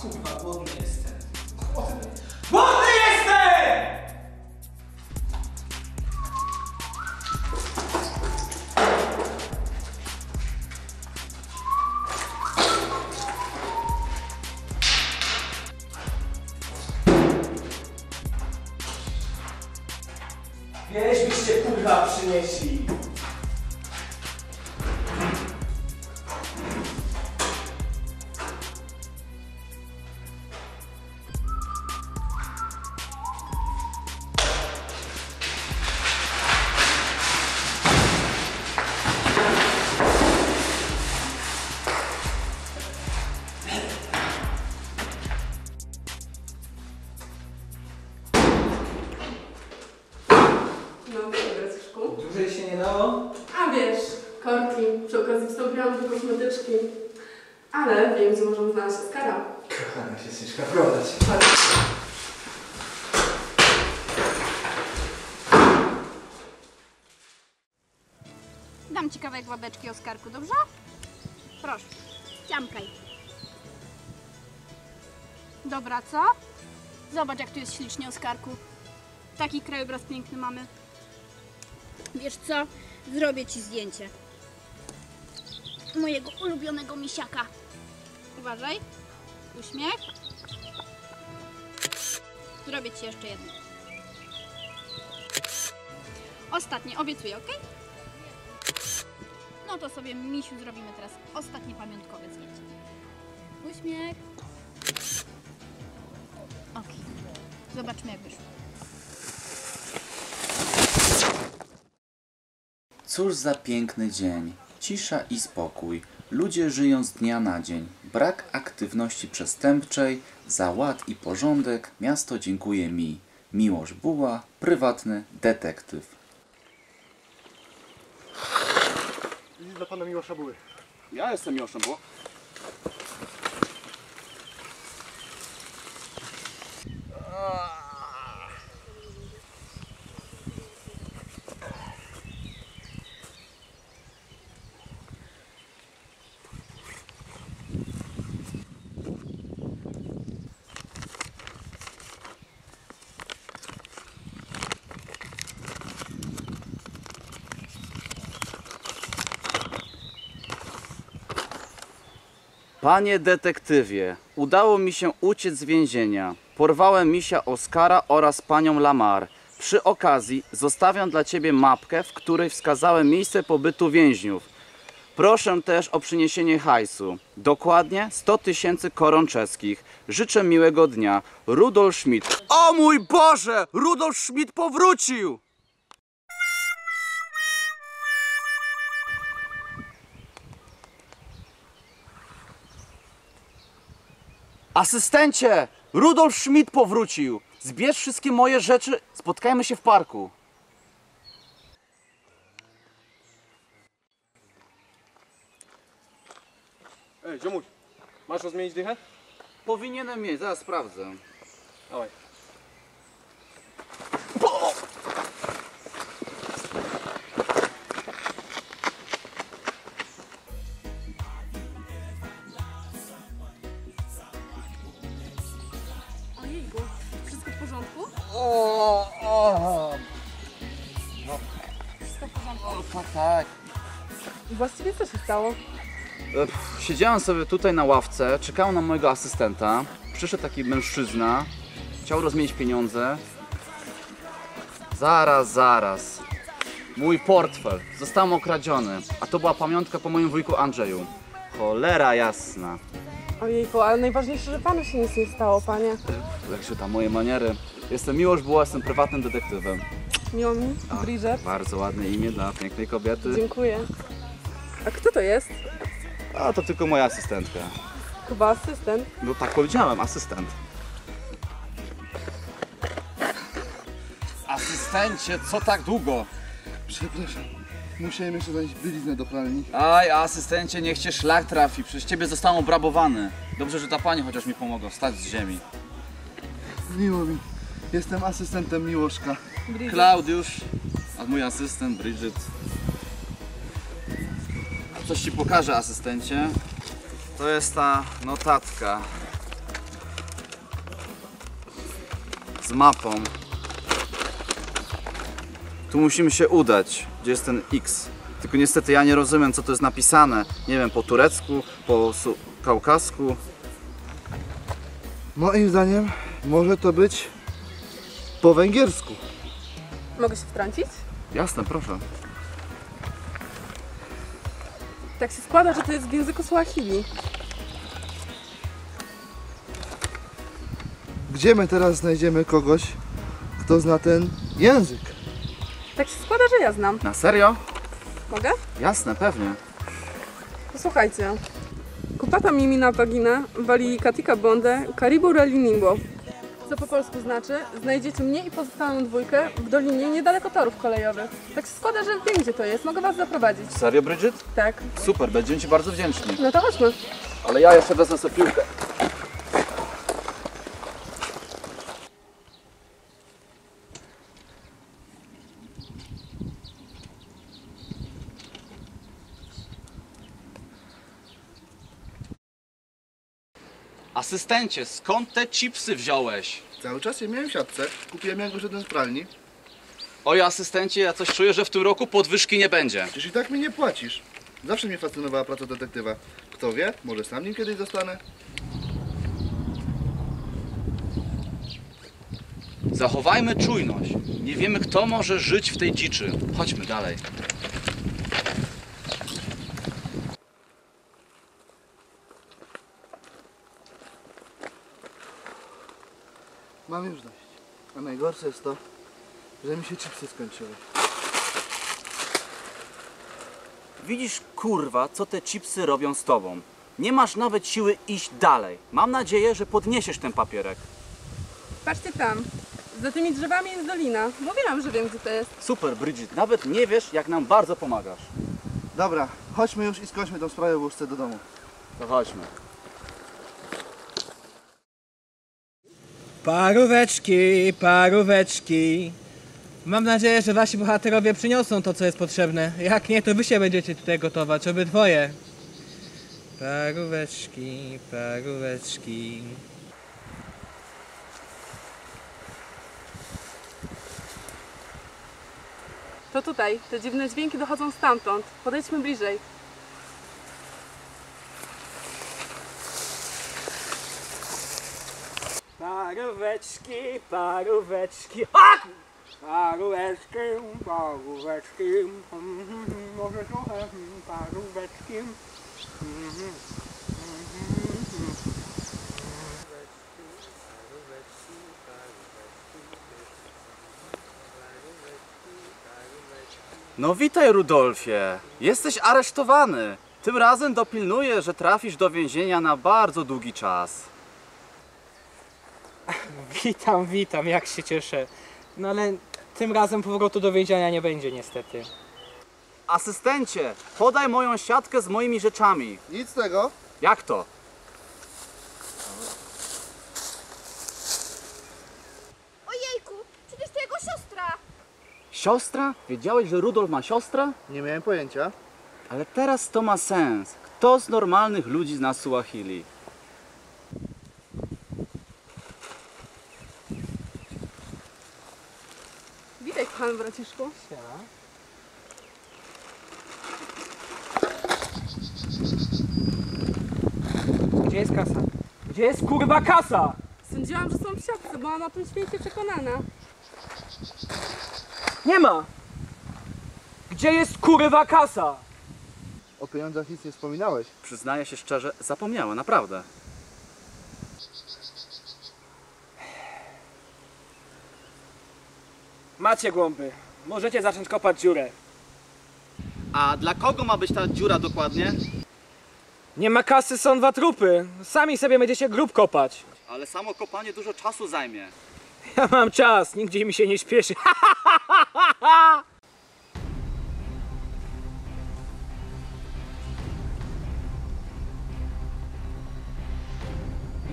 Kurwa, głodny jestem. Głodny. Głodny jestem! Wieś byście kurwa przynieśli. A wiesz, korki, przy okazji wstąpiłam do kosmetyczki. Ale wiem, gdzie możemy znaleźć Oskara. Kochana się ciężko wglądać. Chodź. Dam ci kawałek łabeczki, Oskarku, dobrze? Proszę, ciamkaj. Dobra, co? Zobacz, jak tu jest ślicznie, Oskarku. Taki krajobraz piękny mamy. Wiesz co? Zrobię ci zdjęcie. Mojego ulubionego misiaka. Uważaj. Uśmiech. Zrobię ci jeszcze jedno. Ostatnie, obiecuję, ok? No to sobie, misiu, zrobimy teraz ostatnie pamiątkowe zdjęcie. Uśmiech. Ok. Zobaczmy, jak wyszło. Cóż za piękny dzień. Cisza i spokój. Ludzie żyją z dnia na dzień. Brak aktywności przestępczej, za ład i porządek miasto dziękuję mi. Miłosz Buła, prywatny detektyw. List dla pana Miłosza Buły. Ja jestem Miłoszem Buła. Panie detektywie, udało mi się uciec z więzienia. Porwałem misia Oskara oraz panią Lamar. Przy okazji zostawiam dla ciebie mapkę, w której wskazałem miejsce pobytu więźniów. Proszę też o przyniesienie hajsu. Dokładnie 100 tysięcy koron czeskich. Życzę miłego dnia. Rudolf Schmidt. O mój Boże! Rudolf Schmidt powrócił! Asystencie! Rudolf Schmidt powrócił! Zbierz wszystkie moje rzeczy, spotkajmy się w parku. Ej, ziomuś, masz rozmienić dychę? Powinienem mieć, zaraz sprawdzę. Dawaj. Stało? E, Siedziałem sobie tutaj na ławce, czekałem na mojego asystenta. Przyszedł taki mężczyzna, chciał rozmienić pieniądze. Zaraz, zaraz. Mój portfel, zostałem okradziony, a to była pamiątka po moim wujku Andrzeju. Cholera jasna. Ojejku, ale najważniejsze, że panu się nic nie stało, panie. Jak się tam moje maniery. Jestem Miłosz Buła, jestem prywatnym detektywem. Miło mi, Bridget. Bardzo ładne imię dla pięknej kobiety. Dziękuję. A kto to jest? A to tylko moja asystentka. Chyba asystent. No tak powiedziałem, asystent. Asystencie, co tak długo? Przepraszam. Musiałem jeszcze dać bieliznę do pralni. Aj, asystencie, niech cię szlak trafi, przez ciebie zostałem obrabowany. Dobrze, że ta pani chociaż mi pomogła wstać z ziemi. Miło mi. Jestem asystentem Miłoszka. Bridget. Klaudiusz, a mój asystent Bridget. Coś ci pokażę, asystencie. To jest ta notatka. z mapą. Tu musimy się udać. Gdzie jest ten X? Tylko niestety ja nie rozumiem, co to jest napisane. Nie wiem, po turecku, po kaukasku. Moim zdaniem może to być po węgiersku. Mogę się wtrącić? Jasne, proszę. Tak się składa, że to jest w języku Swahili. Gdzie my teraz znajdziemy kogoś, kto zna ten język? Tak się składa, że ja znam. Na serio? Mogę? Jasne, pewnie. Posłuchajcie. Kupata mimina vagina wali katika bonde karibu relinimbo. Co po polsku znaczy, znajdziecie mnie i pozostałą dwójkę w dolinie niedaleko torów kolejowych. Tak się składa, że wiem gdzie to jest, mogę was zaprowadzić. Serio, Bridget? Tak. Super, będziemy Ci bardzo wdzięczni. No to chodźmy. Ale ja jeszcze wezmę sobie piłkę. Asystencie, skąd te chipsy wziąłeś? Cały czas je miałem w siatce. Kupiłem jak wyszedłem z pralni. Oj, asystencie, ja coś czuję, że w tym roku podwyżki nie będzie. Przecież i tak mi nie płacisz. Zawsze mnie fascynowała praca detektywa. Kto wie, może sam nim kiedyś zostanę. Zachowajmy czujność. Nie wiemy, kto może żyć w tej dziczy. Chodźmy dalej. Mam już dość. A najgorsze jest to, że mi się chipsy skończyły. Widzisz, kurwa, co te chipsy robią z tobą. Nie masz nawet siły iść dalej. Mam nadzieję, że podniesiesz ten papierek. Patrzcie tam. Za tymi drzewami jest dolina. Mówiłam, że wiem gdzie to jest. Super, Bridget, nawet nie wiesz, jak nam bardzo pomagasz. Dobra, chodźmy już i skończmy tą sprawę, bo już chcę do domu. To chodźmy. Paróweczki, paróweczki. Mam nadzieję, że wasi bohaterowie przyniosą to, co jest potrzebne. Jak nie, to wy się będziecie tutaj gotować, obydwoje. Paróweczki, paróweczki. To tutaj. Te dziwne dźwięki dochodzą stamtąd. Podejdźmy bliżej. Paróweczki, paróweczki. A! Paróweczki, paróweczki. Może trochę paróweczki. No witaj, Rudolfie. Jesteś aresztowany. Tym razem dopilnuję, że trafisz do więzienia na bardzo długi czas. Witam, witam, jak się cieszę. No ale tym razem powrotu do więzienia nie będzie niestety. Asystencie, podaj moją siatkę z moimi rzeczami. Nic z tego. Jak to? Ojejku, przecież to jego siostra! Siostra? Wiedziałeś, że Rudolf ma siostrę? Nie miałem pojęcia. Ale teraz to ma sens. Kto z normalnych ludzi zna Suahili? Kochany braciszku. Gdzie jest kasa? Gdzie jest kurwa kasa? Sądziłam, że są w siatce, byłam o tym święcie przekonana. Nie ma! Gdzie jest kurwa kasa? O pieniądzach nic nie wspominałeś. Przyznaję się szczerze, zapomniałem, naprawdę. Macie głąby. Możecie zacząć kopać dziurę. A dla kogo ma być ta dziura dokładnie? Nie ma kasy, są dwa trupy. Sami sobie będziecie grób kopać. Ale samo kopanie dużo czasu zajmie. Ja mam czas, nigdzie mi się nie śpieszy.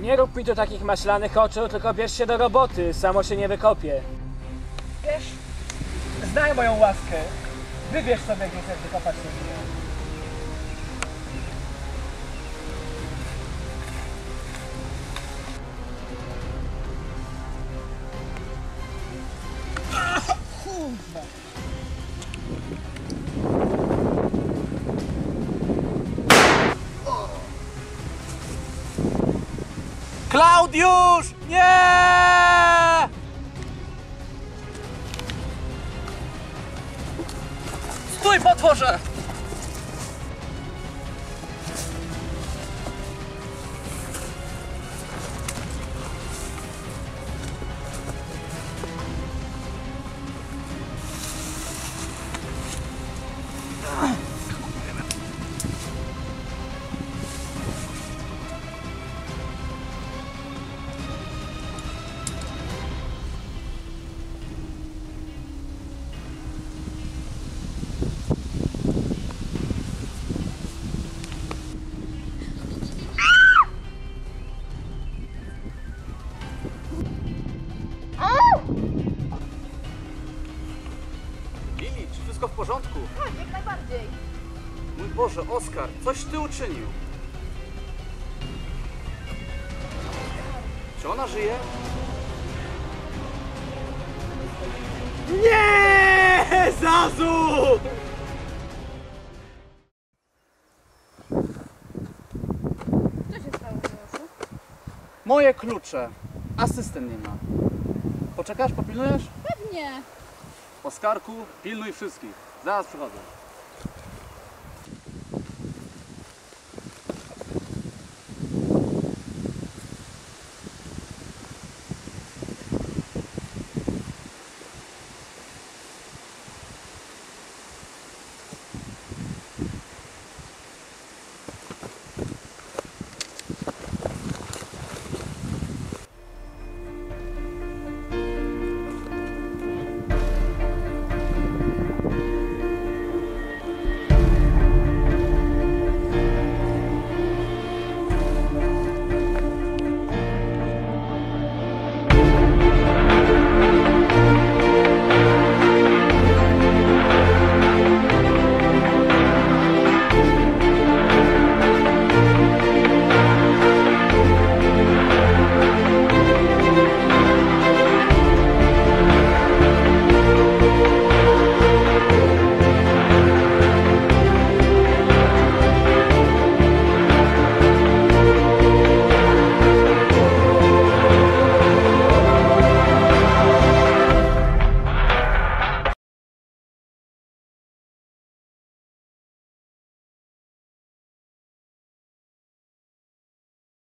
Nie rób mi tu takich maślanych oczu, tylko bierz się do roboty, samo się nie wykopie. Wiesz, znaj moją łaskę. Wybierz sobie, gdzie chcesz wykopać tę dziurę. Klaudiusz! Nie! Stój, potworze! Boże, Oskar, coś ty uczynił. Czy ona żyje? Nie! Zazu! Co się stało? Moje klucze. Asystent nie ma. Poczekasz, popilnujesz? Pewnie. Oskarku, pilnuj wszystkich. Zaraz przychodzę.